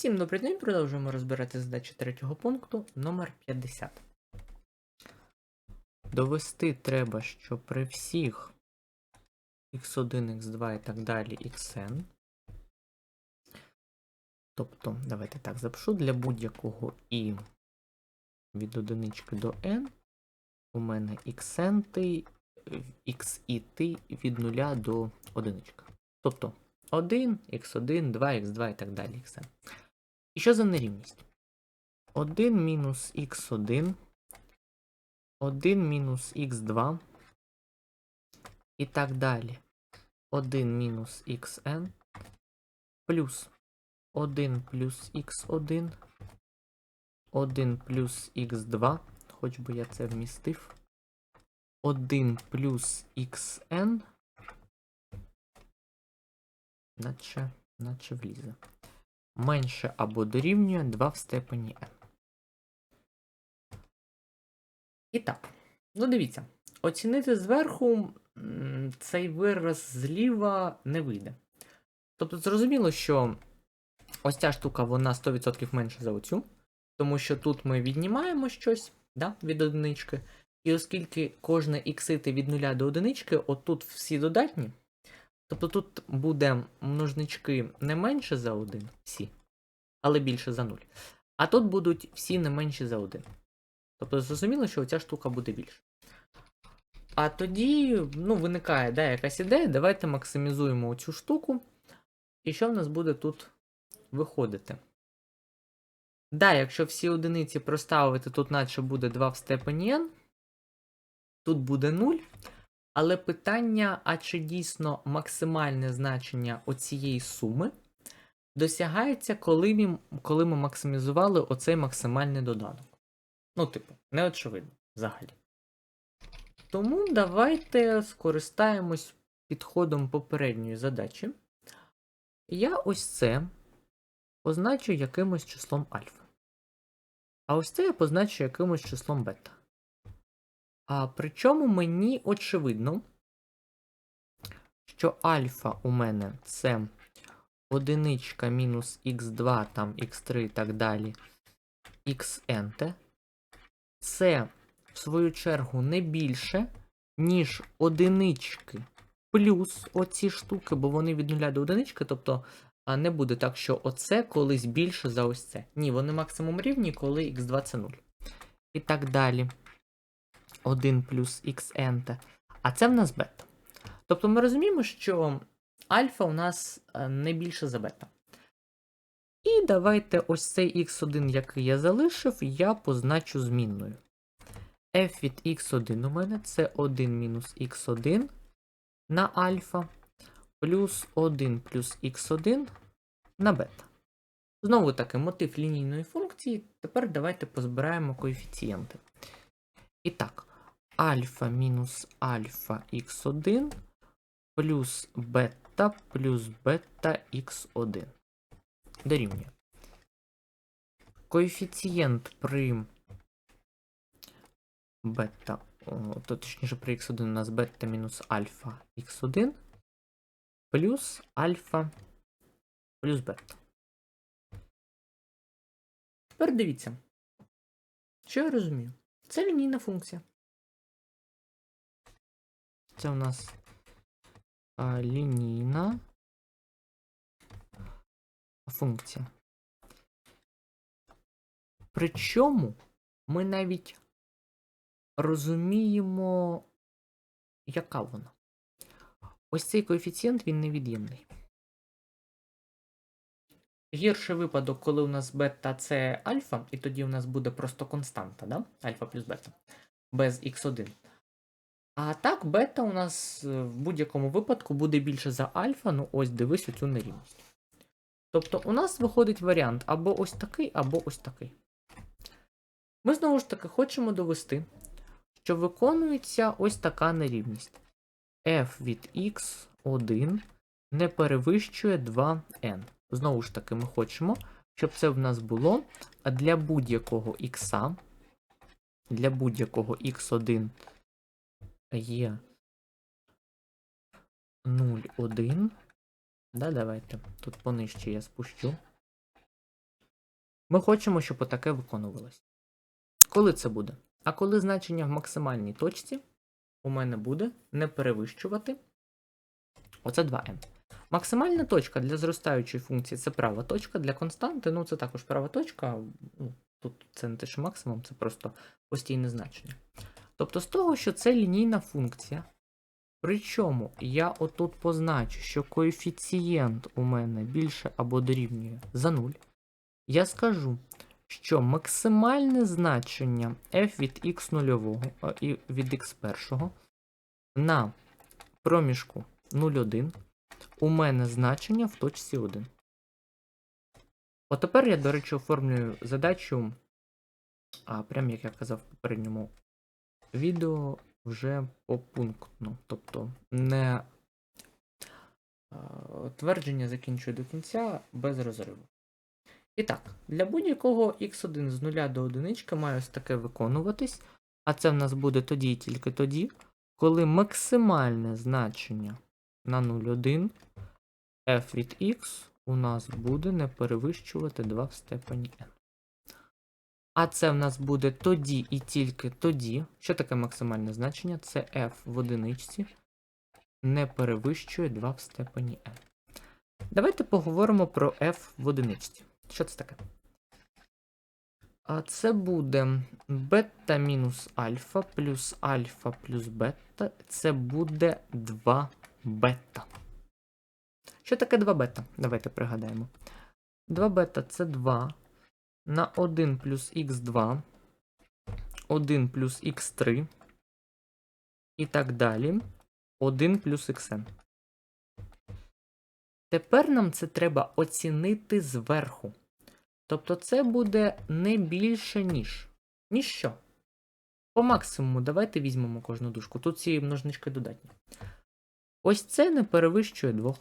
Всім добрий день, продовжуємо розбирати задачі третього пункту номер 50. Довести треба, що при всіх x1, x2 і так далі xn. Тобто, давайте так запишу, для будь-якого і від одинички до n у мене xn x і ти від 0 до одинички. Тобто 1, x1, 2, x2 і так далі. xn. І що за нерівність? 1 мінус х1, 1 мінус х2 і так далі. 1 мінус xn плюс 1 плюс х1, 1 плюс х2, хоч би я це вмістив, 1 плюс xn, наче, наче влізе менше або дорівнює 2 в степені n. І так, ну дивіться, оцінити зверху цей вираз зліва не вийде. Тобто, зрозуміло, що ось ця штука вона 100% менше за оцю, тому що тут ми віднімаємо щось да, від одинички. І оскільки кожне іксити від 0 до одинички, отут всі додатні, Тобто тут буде множнички не менше за 1, всі, але більше за 0. А тут будуть всі не менші за 1. Тобто зрозуміло, що ця штука буде більше. А тоді ну, виникає да, якась ідея, давайте максимізуємо цю штуку. І що в нас буде тут виходити? Да, якщо всі одиниці проставити, тут наче буде 2 в степені n, тут буде 0. Але питання, а чи дійсно максимальне значення оцієї суми досягається, коли ми, коли ми максимізували оцей максимальний доданок. Ну, типу, не очевидно взагалі. Тому давайте скористаємось підходом попередньої задачі. Я ось це позначу якимось числом альфа. А ось це я позначу якимось числом бета. А причому мені очевидно, що альфа у мене це одиничка мінус х2, там х3 і так далі, xn. Це, в свою чергу, не більше, ніж одинички плюс оці штуки, бо вони від 0 до одинички, тобто а не буде так, що оце колись більше за ось це. Ні, вони максимум рівні, коли х2 це 0. І так далі. 1 плюс xn, а це в нас бета. Тобто ми розуміємо, що альфа у нас не більше за бета. І давайте ось цей x1, який я залишив, я позначу змінною. f від x1 у мене це 1 мінус x1 на альфа, плюс 1 плюс x1 на бета. Знову таки, мотив лінійної функції. Тепер давайте позбираємо коефіцієнти. І так, альфа мінус альфа х1 плюс бета плюс бета х1. Дорівнює. Коефіцієнт при бета, то точніше при х1 у нас бета мінус альфа х1 плюс альфа плюс бета. Тепер дивіться. Що я розумію? Це лінійна функція. Це у нас а, лінійна функція. Причому ми навіть розуміємо, яка вона. Ось цей коефіцієнт він невід'ємний. Гірший випадок, коли у нас бета це альфа, і тоді у нас буде просто константа, да? альфа плюс бета, без х1. А так, бета у нас е, в будь-якому випадку буде більше за альфа, ну ось дивись оцю нерівність. Тобто у нас виходить варіант або ось такий, або ось такий. Ми знову ж таки хочемо довести, що виконується ось така нерівність. f від x1 не перевищує 2n. Знову ж таки, ми хочемо, щоб це в нас було для будь-якого х, для будь-якого x1 є 0, 1. Да, давайте. Тут понижче я спущу. Ми хочемо, щоб отаке виконувалось. Коли це буде? А коли значення в максимальній точці у мене буде не перевищувати оце 2n. Максимальна точка для зростаючої функції це права точка, для константи, ну це також права точка. Ну, тут це не те, що максимум, це просто постійне значення. Тобто з того, що це лінійна функція, причому я отут позначу, що коефіцієнт у мене більше або дорівнює за 0, я скажу, що максимальне значення f від x нульового і від x першого на проміжку 0,1 у мене значення в точці 1. От тепер я, до речі, оформлюю задачу, а прям як я казав в попередньому відео, вже попунктно. Тобто не твердження закінчую до кінця без розриву. І так, для будь-якого x1 з 0 до 1 має ось таке виконуватись, а це в нас буде тоді і тільки тоді, коли максимальне значення на 0,1 f від x у нас буде не перевищувати 2 в степені n. А це в нас буде тоді і тільки тоді. Що таке максимальне значення? Це f в одиничці не перевищує 2 в степені n. Давайте поговоримо про f в одиничці. Що це таке? А це буде бета мінус альфа плюс альфа плюс бета. Це буде 2 бета. Що таке 2 бета? Давайте пригадаємо. 2 бета це 2 на 1 плюс х2, 1 плюс х3 і так далі. 1 плюс xn. Тепер нам це треба оцінити зверху. Тобто це буде не більше, ніж. Ніж що? По максимуму давайте візьмемо кожну дужку. Тут ці множнички додатні. Ось це не перевищує 2.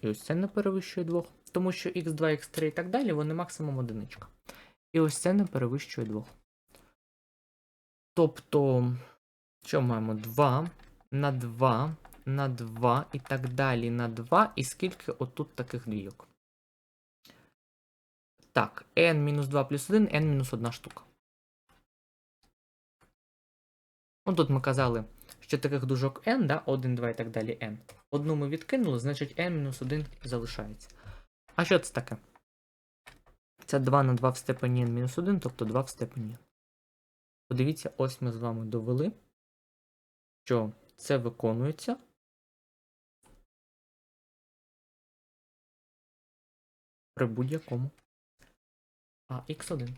І ось це не перевищує 2. Тому що x2, x3 і так далі, вони максимум одиничка. І ось це не перевищує 2. Тобто, що маємо? 2 на 2 на 2 і так далі на 2. І скільки отут таких двійок? Так, n-2 плюс 1, n-1 штука. Ну тут ми казали, що таких дужок n, да, 1, 2 і так далі n. Одну ми відкинули, значить n-1 залишається. А що це таке? Це 2 на 2 в степені n-1, тобто 2 в степені. Подивіться, ось ми з вами довели, що це виконується. При будь-якому. А, x1.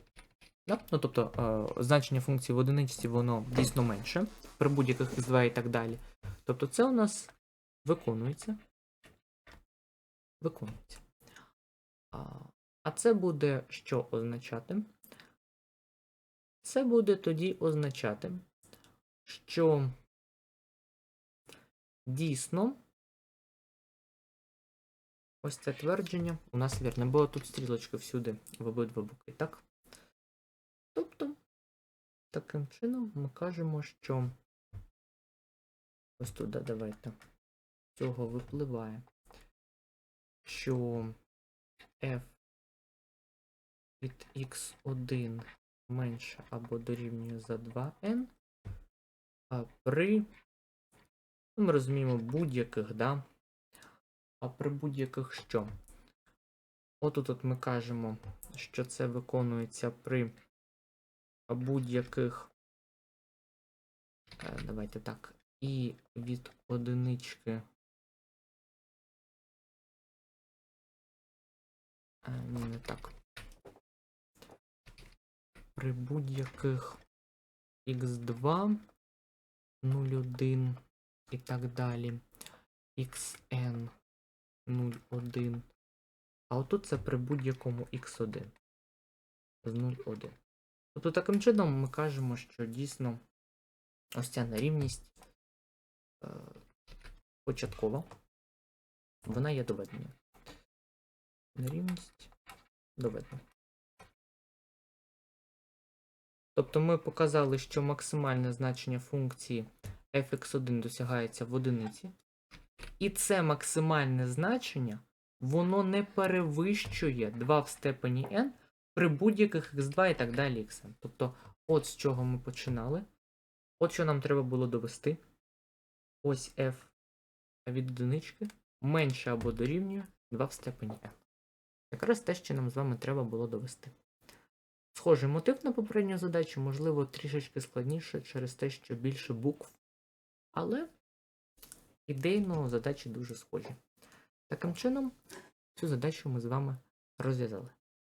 Да? Ну, тобто, е, значення функції в одиничці воно дійсно менше. При будь-яких x2 і так далі. Тобто це у нас виконується. Виконується. А, це буде що означати? Це буде тоді означати, що дійсно ось це твердження у нас вірне, бо тут стрілочки всюди в обидва боки, так? Тобто, таким чином ми кажемо, що ось туди давайте цього випливає, що f від x1 менше або дорівнює за 2n, а при, ну, ми розуміємо, будь-яких, да? А при будь-яких що? Отут от ми кажемо, що це виконується при будь-яких. е, Давайте так. І від одинички. Так. При будь-яких x2, 0,1 і так далі. xn 0,1. А отут це при будь-якому x1 з 0,1. Тобто таким чином ми кажемо, що дійсно ось ця нерівність е, початкова, вона є доведеною. Нерівність доведена. Тобто ми показали, що максимальне значення функції fx1 досягається в одиниці. І це максимальне значення, воно не перевищує 2 в степені n, при будь-яких x2 і так далі xn. Тобто, от з чого ми починали. От що нам треба було довести. Ось f від одинички менше або дорівнює 2 в степені n. Якраз те, що нам з вами треба було довести. Схожий мотив на попередню задачу, можливо, трішечки складніше через те, що більше букв. Але ідейно задачі дуже схожі. Таким чином, цю задачу ми з вами розв'язали.